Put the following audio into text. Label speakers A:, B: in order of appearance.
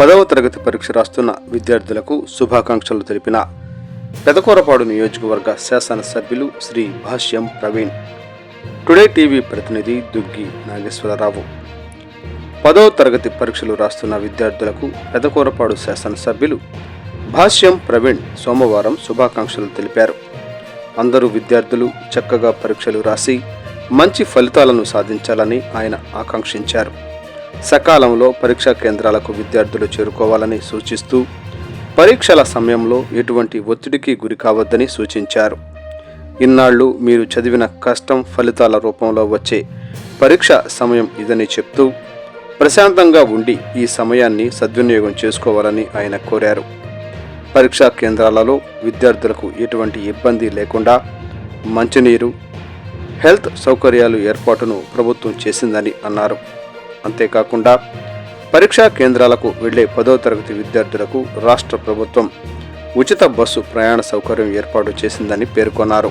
A: పదవ తరగతి పరీక్ష రాస్తున్న విద్యార్థులకు శుభాకాంక్షలు తెలిపిన పెదకూరపాడు నియోజకవర్గ శాసనసభ్యులు శ్రీ భాష్యం ప్రవీణ్. టుడే టీవీ ప్రతినిధి దుగ్గి నాగేశ్వరరావు. పదవ తరగతి పరీక్షలు రాస్తున్న విద్యార్థులకు పెదకూరపాడు శాసనసభ్యులు భాష్యం ప్రవీణ్ సోమవారం శుభాకాంక్షలు తెలిపారు. అందరూ విద్యార్థులు చక్కగా పరీక్షలు రాసి మంచి ఫలితాలను సాధించాలని ఆయన ఆకాంక్షించారు. సకాలంలో పరీక్షా కేంద్రాలకు విద్యార్థులు చేరుకోవాలని సూచిస్తూ పరీక్షల సమయంలో ఎటువంటి ఒత్తిడికి గురి కావద్దని సూచించారు. ఇన్నాళ్ళు మీరు చదివిన కష్టం ఫలితాల రూపంలో వచ్చే పరీక్ష సమయం ఇదని చెప్తూ ప్రశాంతంగా ఉండి ఈ సమయాన్ని సద్వినియోగం చేసుకోవాలని ఆయన కోరారు. పరీక్షా కేంద్రాలలో విద్యార్థులకు ఎటువంటి ఇబ్బంది లేకుండా మంచినీరు హెల్త్ సౌకర్యాలు ఏర్పాటును ప్రభుత్వం చేసిందని అన్నారు. అంతేకాకుండా పరీక్షా కేంద్రాలకు వెళ్ళే పదో తరగతి విద్యార్థులకు రాష్ట్ర ప్రభుత్వం ఉచిత బస్సు ప్రయాణ సౌకర్యం ఏర్పాటు చేసిందని పేర్కొన్నారు.